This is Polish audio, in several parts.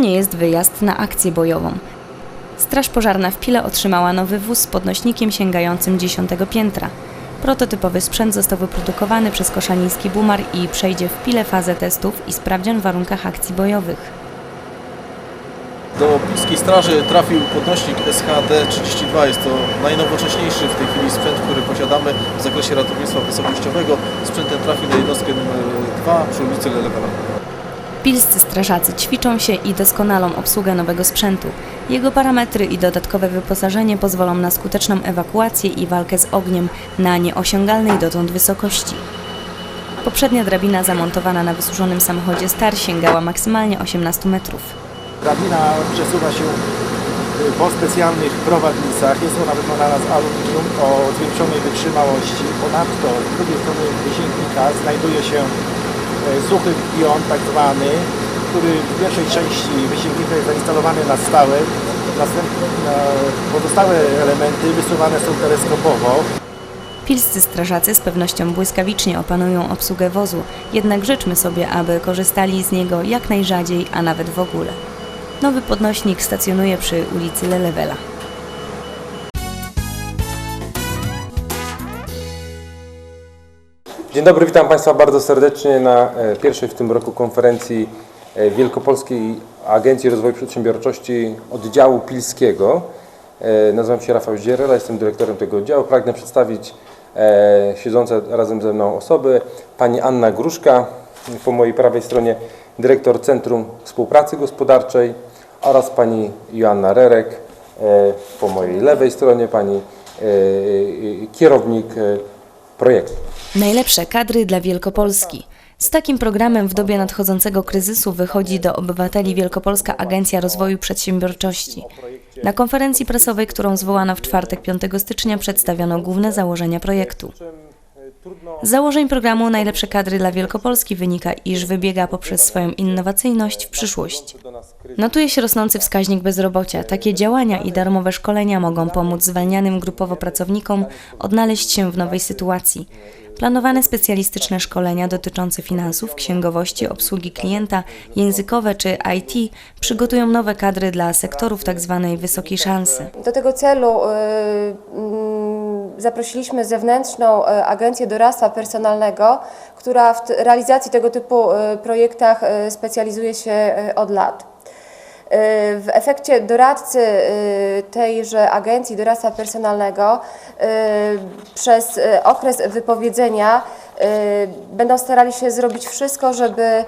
Nie jest wyjazd na akcję bojową. Straż Pożarna w Pile otrzymała nowy wóz z podnośnikiem sięgającym dziesiątego piętra. Prototypowy sprzęt został wyprodukowany przez koszaliński Bumar i przejdzie w Pile fazę testów i sprawdzian w warunkach akcji bojowych. Do Pilskiej Straży trafił podnośnik SHD-32. Jest to najnowocześniejszy w tej chwili sprzęt, który posiadamy w zakresie ratownictwa wysokościowego. Sprzęt ten trafił na jednostkę numer 2 przy ulicy Lelewela. Pilscy strażacy ćwiczą się i doskonalą obsługę nowego sprzętu. Jego parametry i dodatkowe wyposażenie pozwolą na skuteczną ewakuację i walkę z ogniem na nieosiągalnej dotąd wysokości. Poprzednia drabina zamontowana na wysuszonym samochodzie Star sięgała maksymalnie 18 metrów. Drabina przesuwa się y, po specjalnych prowadnicach. Jest ona wykonana z aluminium o zwiększonej wytrzymałości. Ponadto z drugiej strony wysięgnika znajduje się suchy pion tak zwany, który w pierwszej części wysięgnika jest zainstalowany na stałe. Następnie e, pozostałe elementy wysuwane są teleskopowo. Pilscy strażacy z pewnością błyskawicznie opanują obsługę wozu, jednak życzmy sobie, aby korzystali z niego jak najrzadziej, a nawet w ogóle. Nowy podnośnik stacjonuje przy ulicy Lelewela. Dzień dobry, witam Państwa bardzo serdecznie na e, pierwszej w tym roku konferencji e, Wielkopolskiej Agencji Rozwoju Przedsiębiorczości oddziału Pilskiego. E, Nazywam się Rafał Zdzierela, jestem dyrektorem tego oddziału. Pragnę przedstawić siedzące razem ze mną osoby. Pani Anna Gruszka, po mojej prawej stronie dyrektor Centrum Współpracy Gospodarczej oraz pani Joanna Rerek, po mojej lewej stronie pani kierownik projektu. Najlepsze kadry dla Wielkopolski. Z takim programem w dobie nadchodzącego kryzysu wychodzi do obywateli Wielkopolska Agencja Rozwoju Przedsiębiorczości. Na konferencji prasowej, którą zwołano w czwartek 5 stycznia, przedstawiono główne założenia projektu. Z założeń programu Najlepsze kadry dla Wielkopolski wynika, iż wybiega poprzez swoją innowacyjność w przyszłość. Notuje się rosnący wskaźnik bezrobocia. Takie działania i darmowe szkolenia mogą pomóc zwalnianym grupowo pracownikom odnaleźć się w nowej sytuacji. Planowane specjalistyczne szkolenia dotyczące finansów, księgowości, obsługi klienta, językowe czy IT przygotują nowe kadry dla sektorów tzw. wysokiej szansy. Do tego celu y, mm, zaprosiliśmy zewnętrzną y, agencję doradztwa personalnego, która w realizacji tego typu y, projektach specjalizuje się od lat. W efekcie doradcy y, tejże agencji doradztwa personalnego y, przez y, okres wypowiedzenia będą starali się zrobić wszystko, żeby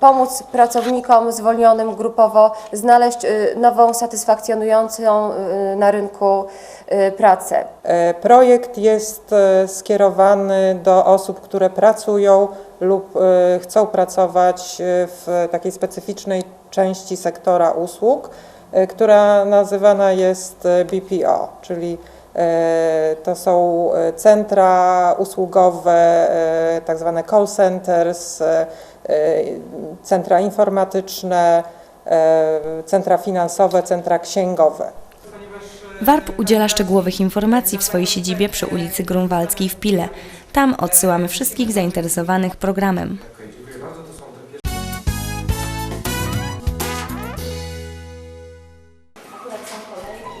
pomóc pracownikom zwolnionym grupowo znaleźć nową, satysfakcjonującą na rynku pracę. E, Projekt jest e, skierowany do osób, które pracują lub e, chcą pracować w takiej specyficznej części sektora usług, e, która nazywana jest e, BPO, czyli e, to są centra usługowe, tak zwane call centers, centra informatyczne, centra finansowe, centra księgowe. WARP udziela szczegółowych informacji w swojej siedzibie przy ulicy Grunwaldzkiej w Pile. Tam odsyłamy wszystkich zainteresowanych programem.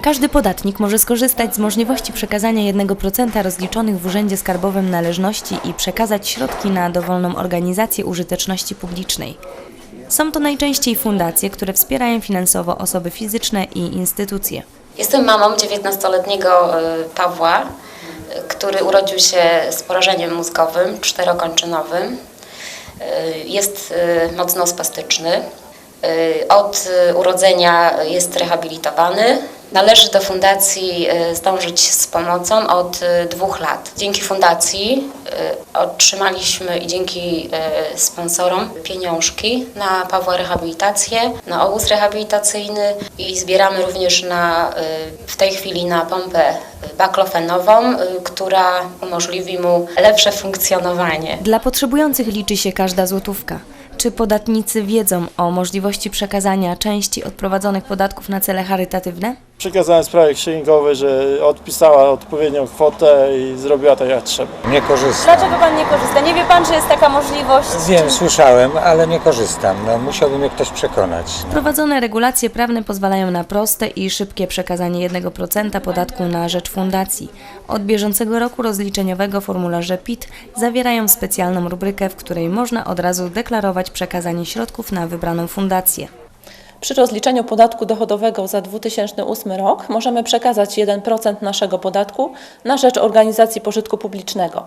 Każdy podatnik może skorzystać z możliwości przekazania 1% rozliczonych w Urzędzie Skarbowym należności i przekazać środki na dowolną organizację użyteczności publicznej. Są to najczęściej fundacje, które wspierają finansowo osoby fizyczne i instytucje. Jestem mamą 19-letniego y, Pawła, y, który urodził się z porażeniem mózgowym czterokończynowym. Y, Jest mocno spastyczny. Od urodzenia jest rehabilitowany. Należy do fundacji y, zdążyć z pomocą od y, dwóch lat. Dzięki fundacji y, otrzymaliśmy i dzięki sponsorom pieniążki na Pawła rehabilitację, na obóz rehabilitacyjny i zbieramy również na, w tej chwili na pompę baklofenową, która umożliwi mu lepsze funkcjonowanie. Dla potrzebujących liczy się każda złotówka. Czy podatnicy wiedzą o możliwości przekazania części odprowadzonych podatków na cele charytatywne? Przekazałem sprawie księgowej, że odpisała odpowiednią kwotę i zrobiła tak jak trzeba. Nie korzystam. Dlaczego pan nie korzysta? Nie wie pan, że jest taka możliwość? Wiem, słyszałem, ale nie korzystam. No, musiałby mnie ktoś przekonać. No. Wprowadzone regulacje prawne pozwalają na proste i szybkie przekazanie 1% podatku na rzecz fundacji. Od bieżącego roku rozliczeniowego formularze PIT zawierają specjalną rubrykę, w której można od razu deklarować przekazanie środków na wybraną fundację. Przy rozliczeniu podatku dochodowego za 2008 rok możemy przekazać 1% naszego podatku na rzecz organizacji pożytku publicznego.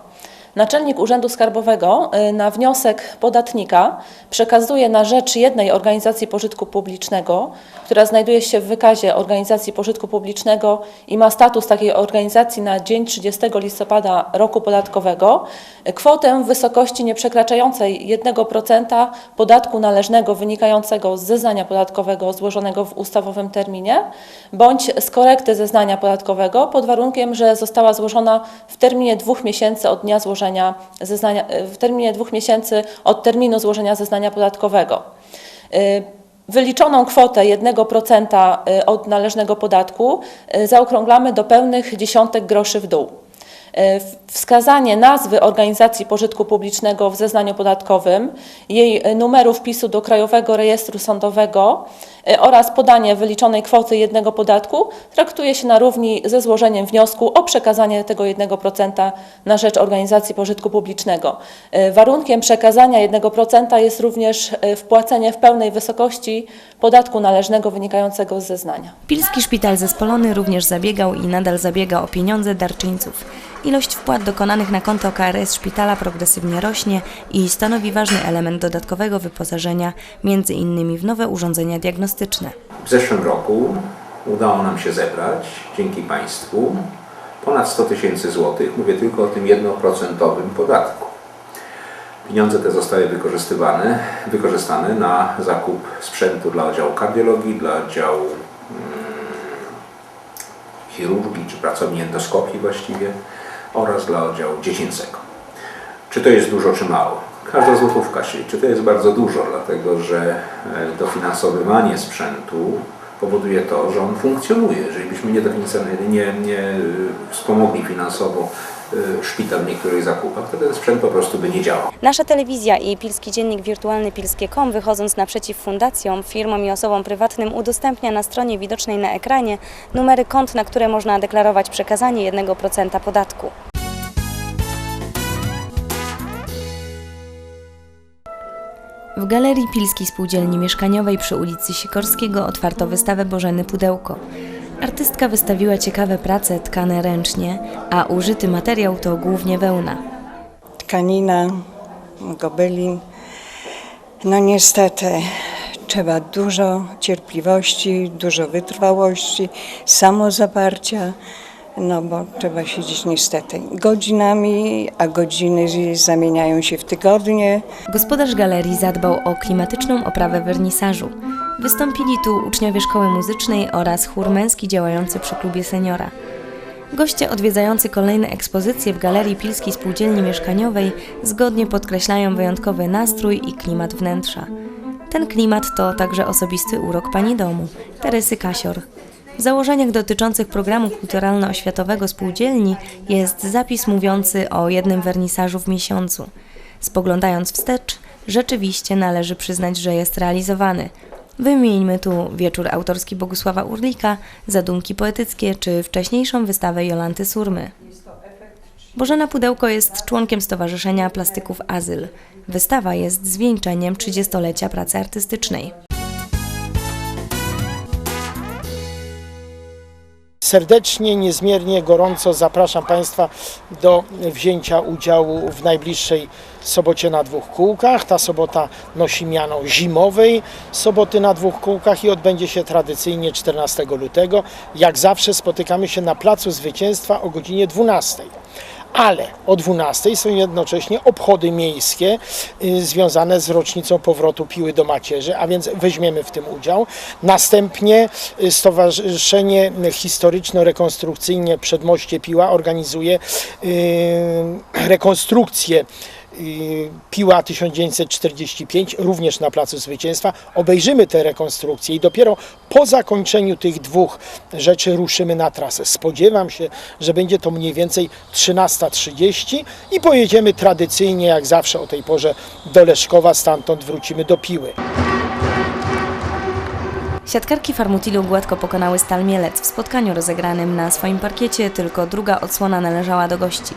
Naczelnik Urzędu Skarbowego y, na wniosek podatnika przekazuje na rzecz jednej organizacji pożytku publicznego, która znajduje się w wykazie organizacji pożytku publicznego i ma status takiej organizacji na dzień 30 listopada roku podatkowego, y, kwotę w wysokości nieprzekraczającej 1% podatku należnego wynikającego z zeznania podatkowego złożonego w ustawowym terminie, bądź z korekty zeznania podatkowego pod warunkiem, że została złożona w terminie dwóch miesięcy od dnia złożenia zeznania, w terminie dwóch miesięcy od terminu złożenia zeznania podatkowego. Y, Wyliczoną kwotę 1% y, od należnego podatku y, zaokrąglamy do pełnych dziesiątek groszy w dół. Y, Wskazanie nazwy organizacji pożytku publicznego w zeznaniu podatkowym, jej y, numeru wpisu do Krajowego Rejestru Sądowego y, oraz podanie wyliczonej kwoty jednego podatku traktuje się na równi ze złożeniem wniosku o przekazanie tego 1% na rzecz organizacji pożytku publicznego. Warunkiem przekazania 1% jest również wpłacenie w pełnej wysokości podatku należnego wynikającego z zeznania. Pilski Szpital Zespolony również zabiegał i nadal zabiega o pieniądze darczyńców. Ilość wpłat dokonanych na konto KRS szpitala progresywnie rośnie i stanowi ważny element dodatkowego wyposażenia, między innymi w nowe urządzenia diagnostyczne. W zeszłym roku udało nam się zebrać, dzięki Państwu, ponad 100 tysięcy złotych. Mówię tylko o tym 1% podatku. Pieniądze te zostały wykorzystywane, wykorzystane na zakup sprzętu dla oddziału kardiologii, dla oddziału mm, chirurgii czy pracowni endoskopii właściwie oraz dla oddziału dziecięcego. Czy to jest dużo, czy mało? Każda złotówka się, czy to jest bardzo dużo, dlatego że e, dofinansowywanie sprzętu powoduje to, że on funkcjonuje. Jeżeli byśmy nie, nie, nie e, wspomogli finansowo e, szpital w niektórych zakupach, to ten sprzęt po prostu by nie działał. Nasza telewizja i Pilski Dziennik Wirtualny Pilskie.com wychodząc naprzeciw fundacjom, firmom i osobom prywatnym udostępnia na stronie widocznej na ekranie numery kont, na które można deklarować przekazanie 1% podatku. W Galerii Pilskiej Spółdzielni Mieszkaniowej przy ulicy Sikorskiego otwarto wystawę Bożeny Pudełko. Artystka wystawiła ciekawe prace tkane ręcznie, a użyty materiał to głównie wełna. tkanina, gobelin. No niestety trzeba dużo cierpliwości, dużo wytrwałości, samozaparcia, no bo trzeba siedzieć niestety godzinami, a godziny zamieniają się w tygodnie. Gospodarz galerii zadbał o klimatyczną oprawę wernisażu. Wystąpili tu uczniowie szkoły muzycznej oraz chór męski działający przy klubie seniora. Goście odwiedzający kolejne ekspozycje w Galerii Pilskiej Spółdzielni Mieszkaniowej zgodnie podkreślają wyjątkowy nastrój i klimat wnętrza. Ten klimat to także osobisty urok pani domu, Teresy Kasior. W założeniach dotyczących programu kulturalno-oświatowego spółdzielni jest zapis mówiący o jednym wernisażu w miesiącu. Spoglądając wstecz, rzeczywiście należy przyznać, że jest realizowany. Wymieńmy tu wieczór autorski Bogusława Urlika, zadumki poetyckie czy wcześniejszą wystawę Jolanty Surmy. Bożena Pudełko jest członkiem Stowarzyszenia Plastyków Azyl. Wystawa jest zwieńczeniem 30-lecia pracy artystycznej. Serdecznie, niezmiernie, gorąco zapraszam Państwa do wzięcia udziału w najbliższej sobocie na dwóch kółkach. Ta sobota nosi miano zimowej soboty na dwóch kółkach i odbędzie się tradycyjnie 14 lutego. Jak zawsze spotykamy się na Placu Zwycięstwa o godzinie 12. Ale o 12 są jednocześnie obchody miejskie y, związane z rocznicą powrotu Piły do macierzy, a więc weźmiemy w tym udział. Następnie y, Stowarzyszenie Historyczno-Rekonstrukcyjne Przedmoście Piła organizuje y, rekonstrukcję Piła 1945, również na Placu Zwycięstwa. Obejrzymy te rekonstrukcje i dopiero po zakończeniu tych dwóch rzeczy ruszymy na trasę. Spodziewam się, że będzie to mniej więcej 13.30 i pojedziemy tradycyjnie, jak zawsze o tej porze, do Leszkowa, stamtąd wrócimy do Piły. Siatkarki Farmutilu gładko pokonały Stal Mielec w spotkaniu rozegranym na swoim parkiecie, tylko druga odsłona należała do gości.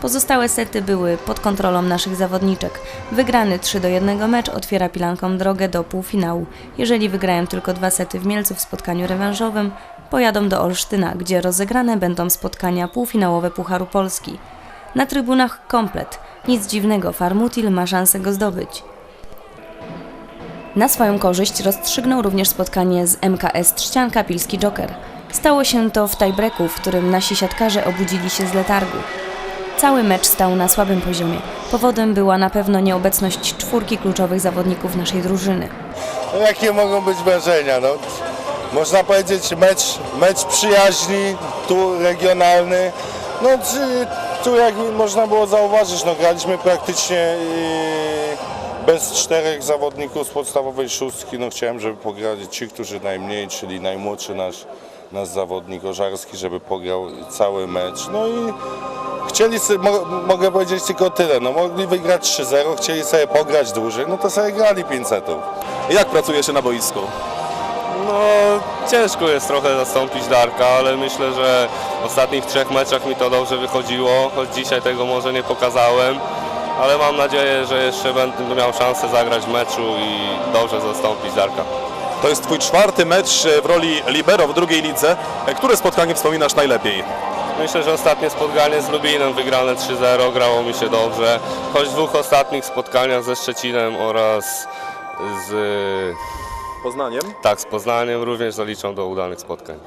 Pozostałe sety były pod kontrolą naszych zawodniczek. Wygrany 3 do 1 mecz otwiera Pilankom drogę do półfinału. Jeżeli wygrają tylko dwa sety w Mielcu w spotkaniu rewanżowym, pojadą do Olsztyna, gdzie rozegrane będą spotkania półfinałowe Pucharu Polski. Na trybunach komplet. Nic dziwnego, Farmutil ma szansę go zdobyć. Na swoją korzyść rozstrzygnął również spotkanie z MKS Trzcianka Pilski Joker. Stało się to w tiebreaku, w którym nasi siatkarze obudzili się z letargu. Cały mecz stał na słabym poziomie. Powodem była na pewno nieobecność czwórki kluczowych zawodników naszej drużyny. No jakie mogą być wrażenia? No, można powiedzieć mecz, mecz przyjaźni, tu regionalny. No tu jak można było zauważyć, no graliśmy praktycznie bez czterech zawodników z podstawowej szóstki. No chciałem, żeby pograli ci, którzy najmniej, czyli najmłodszy nasz, nasz zawodnik Ożarski, żeby pograł cały mecz. No i chcieli sobie, mo, mogę powiedzieć tylko tyle, no mogli wygrać 3-0, chcieli sobie pograć dłużej, no to sobie grali 500. Jak pracuje się na boisku? No ciężko jest trochę zastąpić Darka, ale myślę, że w ostatnich trzech meczach mi to dobrze wychodziło, choć dzisiaj tego może nie pokazałem, ale mam nadzieję, że jeszcze będę miał szansę zagrać w meczu i dobrze zastąpić Darka. To jest Twój czwarty mecz w roli libero w drugiej lidze. Które spotkanie wspominasz najlepiej? Myślę, że ostatnie spotkanie z Lubinem wygrane 3-0, grało mi się dobrze, choć w dwóch ostatnich spotkaniach ze Szczecinem oraz z, Poznaniem? tak, z Poznaniem również zaliczam do udanych spotkań.